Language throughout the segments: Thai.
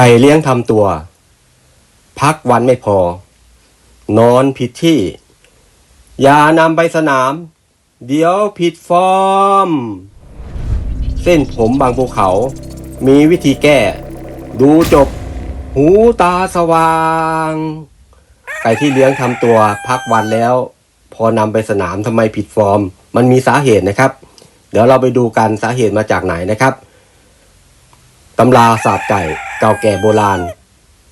ไก่เลี้ยงทำตัว พักวันไม่พอ นอนผิดที่ อย่านำไปสนาม เดี๋ยวผิดฟอร์ม เส้นผมบางภูเขา มีวิธีแก้ ดูจบ หูตาสว่าง ไก่ที่เลี้ยงทำตัว พักวันแล้ว พอนำไปสนามทำไมผิดฟอร์ม มันมีสาเหตุนะครับ เดี๋ยวเราไปดูกันสาเหตุมาจากไหนนะครับ ตำราศาสตร์ไก่เก่าแก่โบราณ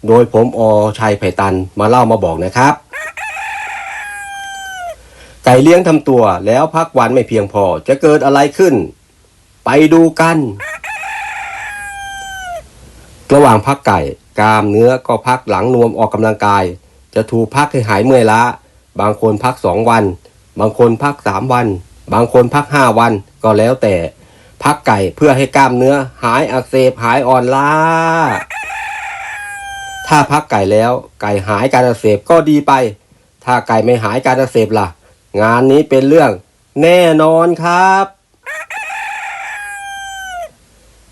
โดยผมอชัยไผ่ตันมาเล่ามาบอกนะครับ ไก่เลี้ยงทำตัวแล้วพักวันไม่เพียงพอจะเกิดอะไรขึ้น ไปดูกัน ระหว่างพักไก่กามเนื้อก็พักหลังนวมออกกำลังกาย จะถูพักให้หายเมื่อยล้า บางคนพักสองวัน บางคนพักสามวัน บางคนพักห้าวันก็แล้วแต่ พักไก่เพื่อให้กล้ามเนื้อหายอักเสบหายอ่อนล้า ถ้าพักไก่แล้วไก่หายการอักเสบก็ดีไป ถ้าไก่ไม่หายการอักเสบล่ะ งานนี้เป็นเรื่องแน่นอนครับ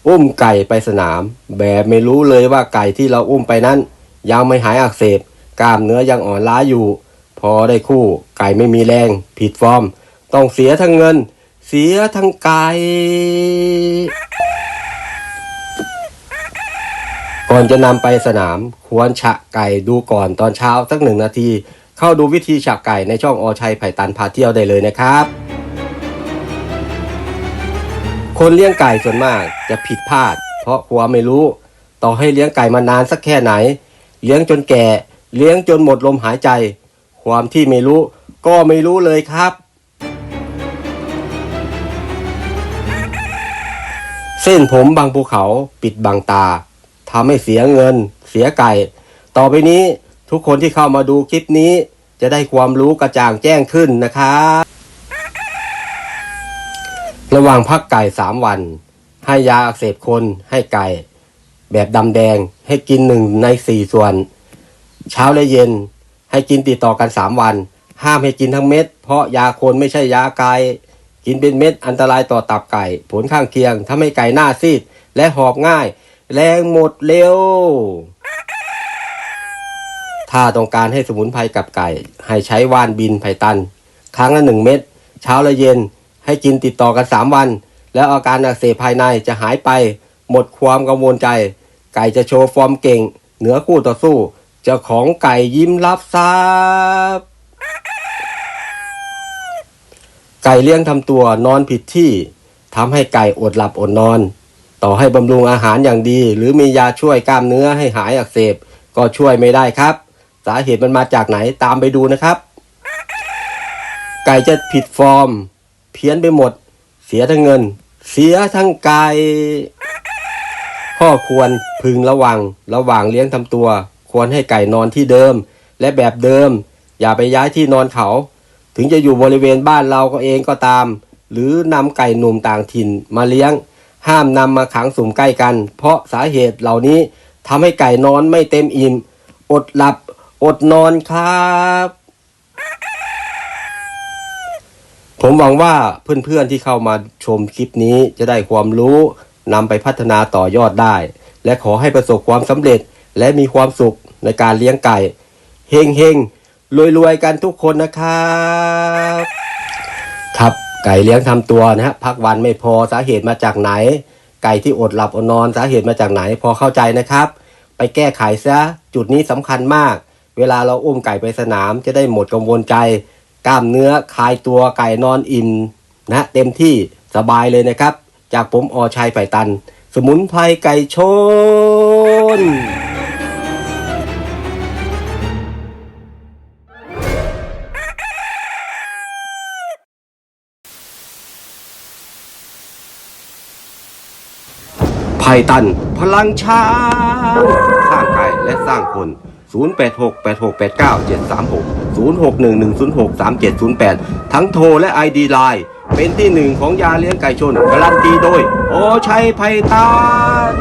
อุ้มไก่ไปสนาม แบบไม่รู้เลยว่าไก่ที่เราอุ้มไปนั้น ยังไม่หายอักเสบกล้ามเนื้อยังอ่อนล้าอยู่ พอได้คู่ไก่ไม่มีแรง ผิดฟอร์ม ต้องเสียทั้งเงิน เสียทั้งไก่ก่อนจะนำไปสนามควรฉะไก่ดูก่อนตอนเช้าสักหนึ่งนาที เข้าดูวิธีฉะไก่ในช่องอชัยไผ่ตันพาเที่ยวได้เลยนะครับ คนเลี้ยงไก่ส่วนมากจะผิดพลาด เพราะความไม่รู้ ต่อให้เลี้ยงไก่มานานสักแค่ไหน เลี้ยงจนแก่ เลี้ยงจนหมดลมหายใจ ความที่ไม่รู้ ก็ไม่รู้เลยครับ เส้นผมบางภูเขาปิดบังตาทำให้เสียเงิน เสียไก่ ต่อไปนี้ทุกคนที่เข้ามาดูคลิปนี้ จะได้ความรู้กระจ่างแจ้งขึ้นนะครับระหว่างพักไก่สามวัน ให้ยาอักเสบคนให้ไก่ แบบดำแดงให้กินหนึ่งในสี่ส่วน เช้าและเย็นให้กินติดต่อกันสามวัน ห้ามให้กินทั้งเม็ด เพราะยาคนไม่ใช่ยาไก่ กินเป็นเม็ดอันตรายต่อตับไก่ ผลข้างเคียงทำให้ไก่หน้าซีด และหอบง่าย แรงหมดเร็ว ถ้าต้องการให้สมุนไพรกับไก่ ให้ใช้ว่านบินไผ่ตัน ครั้งละหนึ่งเม็ดเช้าและเย็น ให้กินติดต่อกันสามวัน แล้วอาการอักเสบภายในจะหายไป หมดความกังวลใจ ไก่จะโชว์ฟอร์มเก่ง เหนือคู่ต่อสู้ เจ้าของไก่ยิ้มรับทรัพย์ ไก่เลี้ยงทำตัวนอนผิดที่ทำให้ไก่อดหลับอดนอน ต่อให้บำรุงอาหารอย่างดี หรือมียาช่วยกล้ามเนื้อให้หายอักเสบก็ช่วยไม่ได้ครับ สาเหตุมันมาจากไหนตามไปดูนะครับ ไก่จะผิดฟอร์ม เพี้ยนไปหมด เสียทั้งเงิน เสียทั้งไก่ข้อควรพึงระวัง ระหว่างเลี้ยงทำตัว ควรให้ไก่นอนที่เดิม และแบบเดิม อย่าไปย้ายที่นอนเขา ถึงจะอยู่บริเวณบ้านเราก็เองก็ตาม หรือนำไก่หนุ่มต่างถิ่นมาเลี้ยง ห้ามนำมาขังสุ่มใกล้กัน เพราะสาเหตุเหล่านี้ทำให้ไก่นอนไม่เต็มอิ่ม อดหลับ อดนอนครับ ผมหวังว่าเพื่อนๆที่เข้ามาชมคลิปนี้จะได้ความรู้นำไปพัฒนาต่อยอดได้ และขอให้ประสบความสำเร็จและมีความสุขในการเลี้ยงไก่ เฮงเฮง รวยๆกันทุกคนนะครับครับไก่เลี้ยงทำตัวนะฮะพักวันไม่พอสาเหตุมาจากไหน ไก่ที่อดหลับอดนอนสาเหตุมาจากไหนพอเข้าใจนะครับ ไปแก้ไขซะจุดนี้สำคัญมาก เวลาเราอุ้มไก่ไปสนามจะได้หมดกังวลใจ กล้ามเนื้อคลายตัวไก่นอนอิ่มนะเต็มที่สบายเลยนะครับ จากผมอชัยไผ่ตัน สมุนไพรไก่ชน ภัยตัน พลังช้างสร้างกายและสร้างคน 0868689736 0611063708 ทั้งโทรและ ID ไลน์เป็นที่หนึ่งของยาเลี้ยงไก่ชนการันตีโดย โอชัยไผ่ตัน